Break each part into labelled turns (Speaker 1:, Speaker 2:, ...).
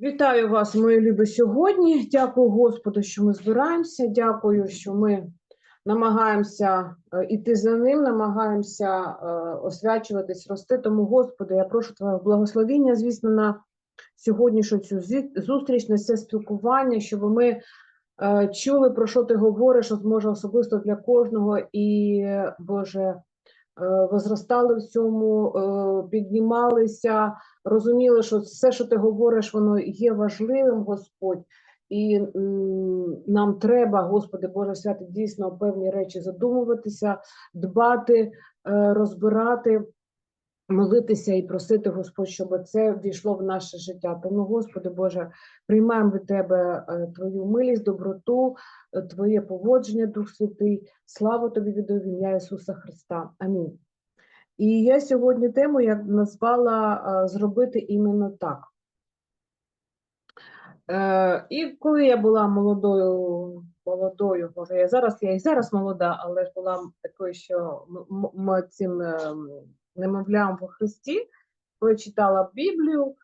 Speaker 1: Вітаю вас, мої любі, сьогодні. Дякую Господу, що ми збираємося. Дякую, що ми намагаємося е, іти за ним, намагаємося е, освячуватись, рости. Тому, Господи, я прошу Твого благословіння, звісно, на сьогоднішню цю зустріч, на це спілкування, щоб ми е, чули, про що ти говориш, що зможе особисто для кожного, і, е, Боже, е, возростали в цьому, е, піднімалися, розуміли, що все, що ти говориш, воно є важливим, Господь. І нам треба, Господи Боже святи, дійсно певні речі задумуватися, дбати, е, розбирати, молитися і просити, Господь, щоб це ввійшло в наше життя. Тому, Господи Боже, приймаємо від Тебе е, Твою милість, доброту, е, Твоє поводження, Дух Святий. Слава Тобі від ім'я Ісуса Христа. Амінь. І я сьогодні тему я назвала е, зробити іменно так. І коли я була молодою, молодою, може, я зараз, я і зараз молода, але ж була такою, що цим ем, немовлям во Христі, прочитала Біблію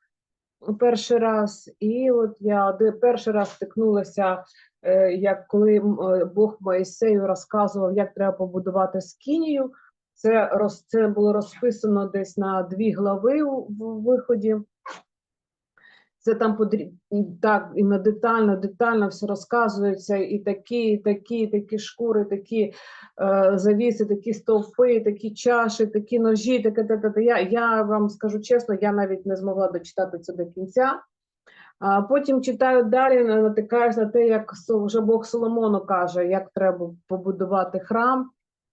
Speaker 1: перший раз, і от я перший раз стикнулася, е, як коли е, Бог Моїсею розказував, як треба побудувати скинію. Це, це було розписано десь на дві глави у в виході. Це там подрі... і так і на детально, детально все розказується, і такі, і такі, і такі шкури, такі е, завіси, такі стовпи, такі чаші, такі ножі, таке, таке, таке. Я, я вам скажу чесно, я навіть не змогла дочитати це до кінця. А потім читаю далі, на- натикаюсь на те, як вже Бог Соломону каже, як треба побудувати храм.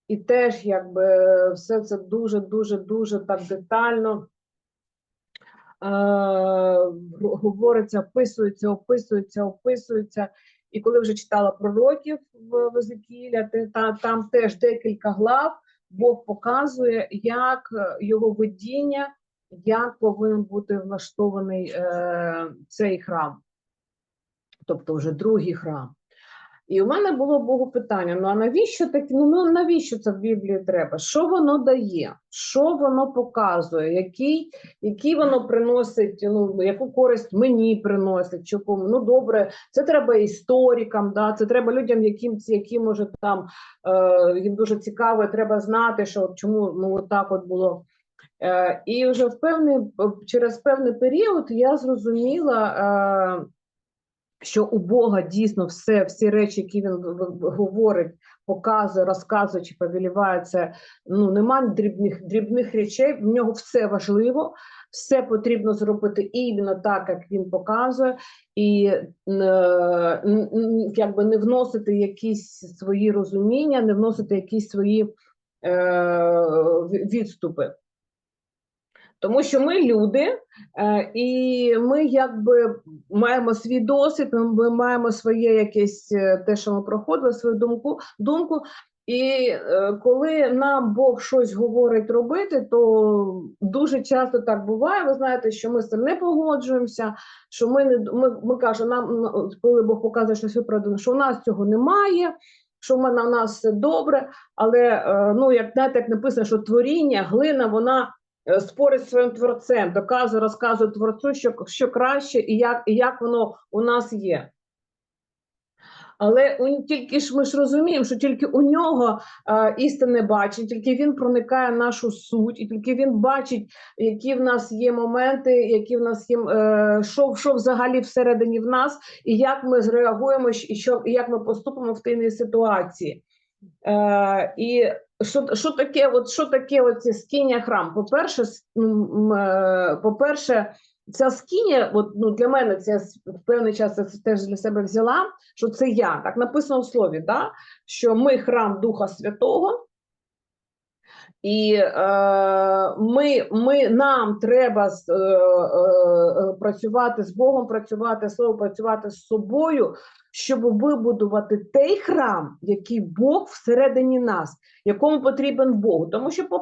Speaker 1: І теж якби все це дуже, дуже, дуже так детально говориться, описується, описується, описується. І коли вже читала пророків в в Езекіля, те- та, там теж декілька глав, Бог показує, як е, його видіння, як повинен бути влаштований е, цей храм, тобто вже другий храм. І у мене було Богу питання: ну а навіщо таке? Ну, ну навіщо це в Біблії треба? Що воно дає? Що воно показує? Який, який воно приносить, ну яку користь мені приносить? Чи кому? Ну добре, це треба історикам, да? це треба людям, яким які може там е, їм дуже цікаво, треба знати, що чому ну от так от було. Е, і вже в певний через певний період я зрозуміла. Е, що у Бога дійсно все, всі речі, які він говорить, показує, розказує чи повеліває, це ну немає дрібних дрібних речей. В нього все важливо, все потрібно зробити іменно так, як він показує, і е, якби не вносити якісь свої розуміння, не вносити якісь свої е, відступи. Тому що ми люди, е, і ми якби маємо свій досвід, ми- маємо своє якесь е, те, що ми проходили, свою думку. думку. І е, коли нам Бог щось говорить робити, то дуже часто так буває. Ви знаєте, що ми з цим не погоджуємося. Що ми не ми, ми кажемо, нам ну, коли Бог показує щось виправдане, що у нас цього немає, що в мене нас все добре. Але ну як знаєте, як написано, що творіння, глина, вона спорить зі своїм творцем, доказує, розказує творцю, що, що краще і як, і як воно у нас є. Але у, тільки ж ми ж розуміємо, що тільки у нього е, істинне бачить, тільки він проникає в нашу суть, і тільки він бачить, які в нас є моменти, які в нас є, е, що, що взагалі всередині в нас, і як ми зреагуємо, і що, і як ми поступимо в тій ситуації. Е, і що, що таке, от що таке оці скиня храм? По-перше, е, по-перше, ця скиня, от, ну, для мене це в певний час це теж для себе взяла, що це я. Так написано в слові, да? що ми храм Духа Святого. І е, ми, ми, нам треба з- е, е, працювати з Богом, працювати слово, працювати з собою, щоб вибудувати той храм, який Бог всередині нас, якому потрібен Богу. Тому що по,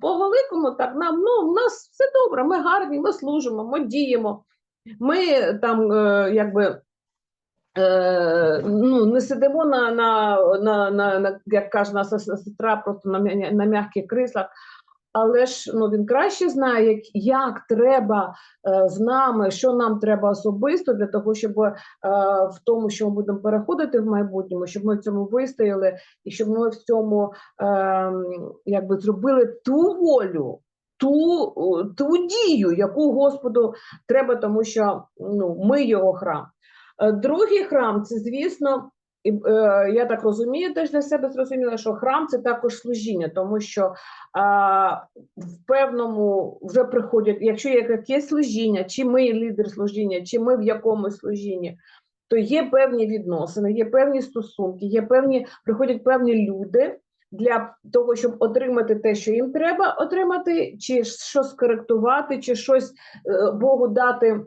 Speaker 1: по- великому так нам ну, у нас все добре, ми гарні, ми служимо, ми діємо. Ми там е, якби. Е, ну, не сидимо на, на, на, на, на як каже наша сестра, просто на, на м'яких кріслах, але ж ну, він краще знає, як, як треба е, з нами, що нам треба особисто для того, щоб е, в тому, що ми будемо переходити в майбутньому, щоб ми в цьому вистояли і щоб ми в цьому е, якби зробили ту волю. Ту, ту дію, яку Господу треба, тому що ну, ми його храм. Е, Другий храм це, звісно, е, я так розумію, теж для себе зрозуміла, що храм це також служіння, тому що а, в певному вже приходять, якщо є якесь служіння, чи ми лідер служіння, чи ми в якомусь служінні, то є певні відносини, є певні стосунки, є певні, приходять певні люди для того, щоб отримати те, що їм треба отримати, чи щось скоректувати, чи щось е, Богу дати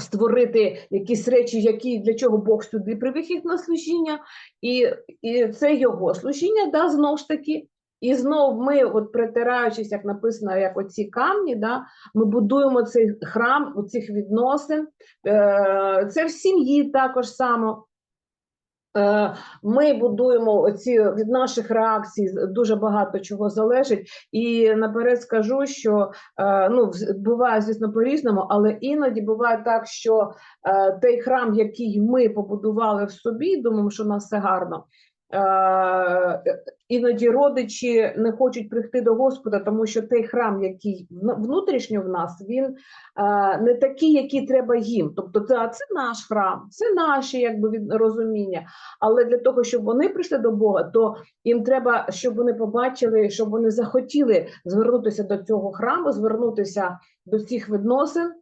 Speaker 1: створити якісь речі, які для чого Бог сюди привів їх на служіння, і, і це його служіння, да, знову ж таки. І знов ми, от притираючись, як написано, як оці камні, да, ми будуємо цей храм у цих відносин. Е, це в сім'ї також само. Е, Ми будуємо оці від наших реакцій дуже багато чого залежить. І наперед скажу, що е, ну буває, звісно, по-різному, але іноді буває так, що е, той храм, який ми побудували в собі, думаємо, що у нас все гарно. Е, Іноді родичі не хочуть прийти до Господа, тому що той храм, який внутрішньо в нас, він е, не такий, який треба їм. Тобто, це, наш храм, це наші якби розуміння. Але для того, щоб вони прийшли до Бога, то їм треба, щоб вони побачили, щоб вони захотіли звернутися до цього храму, звернутися до цих відносин.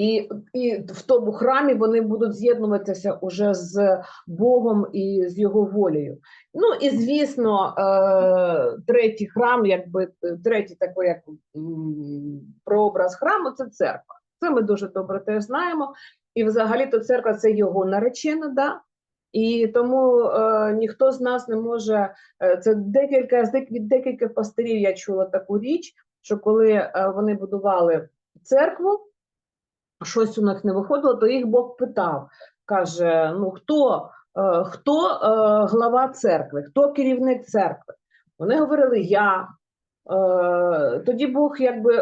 Speaker 1: І, і в тому храмі вони будуть з'єднуватися уже з Богом і з його волею. Ну і звісно, е, третій храм, якби третій такий як прообраз храму, це церква. Це ми дуже добре теж знаємо. І взагалі то церква це його наречена, да? І тому е, ніхто з нас не може. Е, це декілька з від декількох пастирів я чула таку річ, що коли е, вони будували церкву, щось у них не виходило, то їх Бог питав, каже: ну хто, е, хто е, глава церкви, хто керівник церкви? Вони говорили я. Е, тоді Бог якби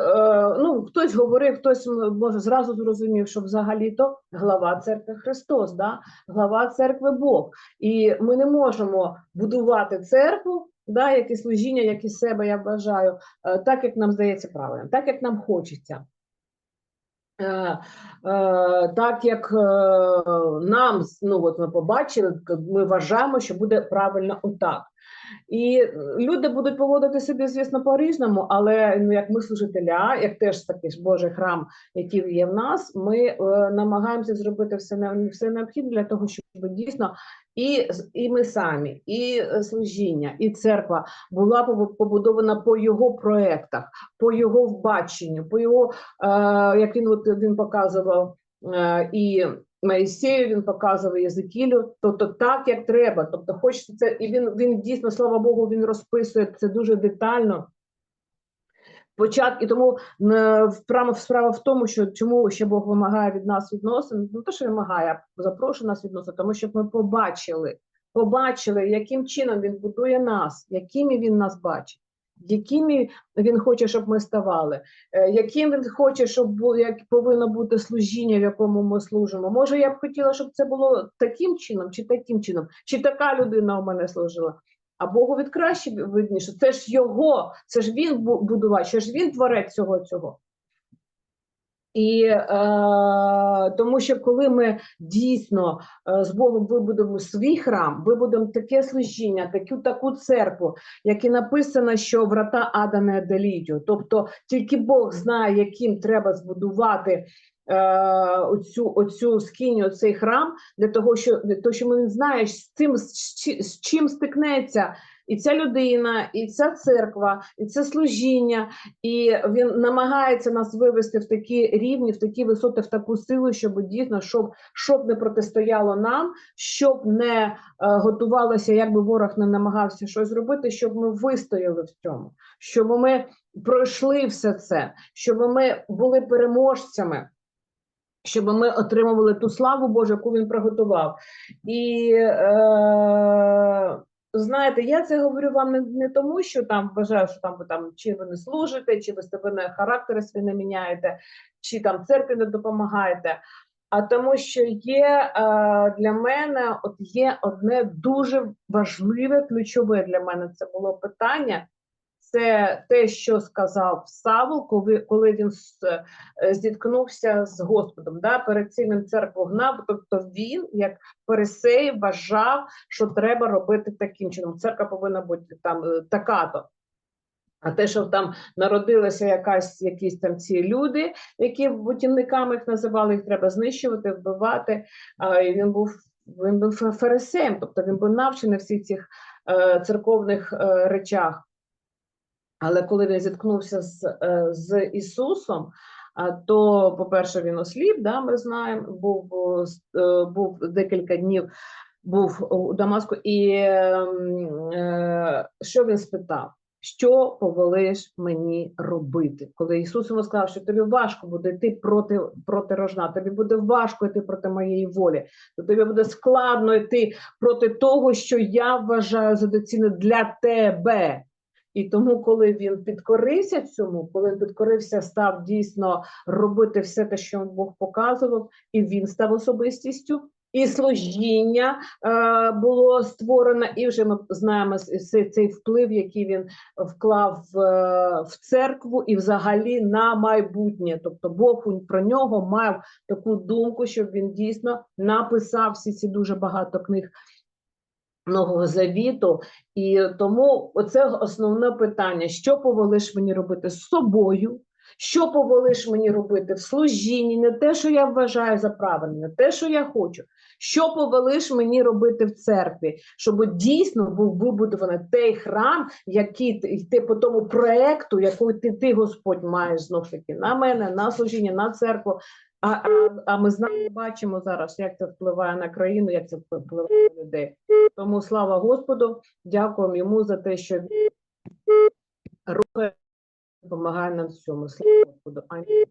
Speaker 1: ну хтось говорив, хтось може зразу зрозумів, що взагалі-то глава церкви Христос, да? глава церкви Бог. І ми не можемо будувати церкву, да, як і служіння, як і себе, я вважаю, е, так як нам здається правильно, так як нам хочеться. Е, е, так як е, нам ну от ми побачили, ми вважаємо, що буде правильно отак. І е, люди будуть поводити себе, звісно, по-різному, але ну, як ми служителя, як теж такий ж Божий храм, який є в нас, ми е, намагаємося зробити все, все необхідне для того, щоб дійсно і, і ми самі, і е, служіння, і церква була побудована по його проектах, по його баченню, по його е, як він от він показував е, і Моїсею, він показував Єзекілю, тобто так, як треба. Тобто, хочеться це, і він, він дійсно, слава Богу, він розписує це дуже детально. Почат, і тому е, вправа справа в тому, що чому ще Бог вимагає від нас відносин, ну то, що вимагає, а запрошує нас відносин, тому щоб ми побачили, побачили, яким чином він будує нас, якими він нас бачить, якими він хоче, щоб ми ставали, е, яким він хоче, щоб було, як повинно бути служіння, в якому ми служимо. Може, я б хотіла, щоб це було таким чином, чи таким чином, чи така людина у мене служила. А Богу від краще видніше. Це ж його, це ж він бу- будував, це ж він творець цього цього. І е, тому що коли ми дійсно е, з Богом вибудемо свій храм, вибудемо таке служіння, таку таку церкву, як і написано, що врата ада не одоліють. Тобто тільки Бог знає, яким треба збудувати е, оцю, оцю скиню, цей храм, для того, що для того, що він знає, з цим з чим стикнеться і ця людина, і ця церква, і це служіння, і він намагається нас вивести в такі рівні, в такі висоти, в таку силу, щоб дійсно, щоб, щоб не протистояло нам, щоб не е, готувалося, як би ворог не намагався щось зробити, щоб ми вистояли в цьому, щоб ми пройшли все це, щоб ми були переможцями. Щоб ми отримували ту славу Божу, яку він приготував. І е, знаєте, я це говорю вам не, не тому, що там вважаю, що там ви там чи ви не служите, чи ви себе характери свій не міняєте, чи там церкві не допомагаєте. А тому, що є е, для мене, от є одне дуже важливе, ключове для мене це було питання. Це те, що сказав Савол, коли, він е, зіткнувся з Господом. Да? Перед цим він церкву гнав, тобто він, як Фарисей, вважав, що треба робити таким чином. Церква повинна бути там е, така-то. А те, що там народилися якась, якісь там ці люди, які бутівниками їх називали, їх треба знищувати, вбивати. А, він був він був фа- фарисеєм, тобто він був навчений всіх цих е, церковних речах. Але коли він зіткнувся з, е, з Ісусом, то, по-перше, він осліп, да, ми знаємо, був, е, був декілька днів був у Дамаску, і ем, е, що він спитав? Що повелиш мені робити? Коли Ісус йому сказав, що тобі важко буде йти проти, проти рожна, тобі буде важко йти проти моєї волі, то тобі буде складно йти проти того, що я вважаю за доцільне для тебе. І тому, коли він підкорився цьому, коли він підкорився, став дійсно робити все те, що Бог показував, і він став особистістю, і служіння е, було створено, і вже ми знаємо цей вплив, який він вклав в, е, в церкву і взагалі на майбутнє. Тобто Бог про нього мав таку думку, щоб він дійсно написав всі ці дуже багато книг. Нового завіту, і тому оце основне питання: що повелиш мені робити з собою, що повелиш мені робити в служінні, не те, що я вважаю за правильне, не те, що я хочу, що повелиш мені робити в церкві, щоб дійсно був вибудований той храм, який ти- йти по тому проекту, який ти, ти Господь маєш знов таки на мене, на служіння, на церкву. А, а, а ми знаємо, бачимо зараз, як це впливає на країну, як це впливає на людей. Тому слава Господу, дякуємо йому за те, що він рухає, допомагає нам в цьому. Слава Господу. Амінь.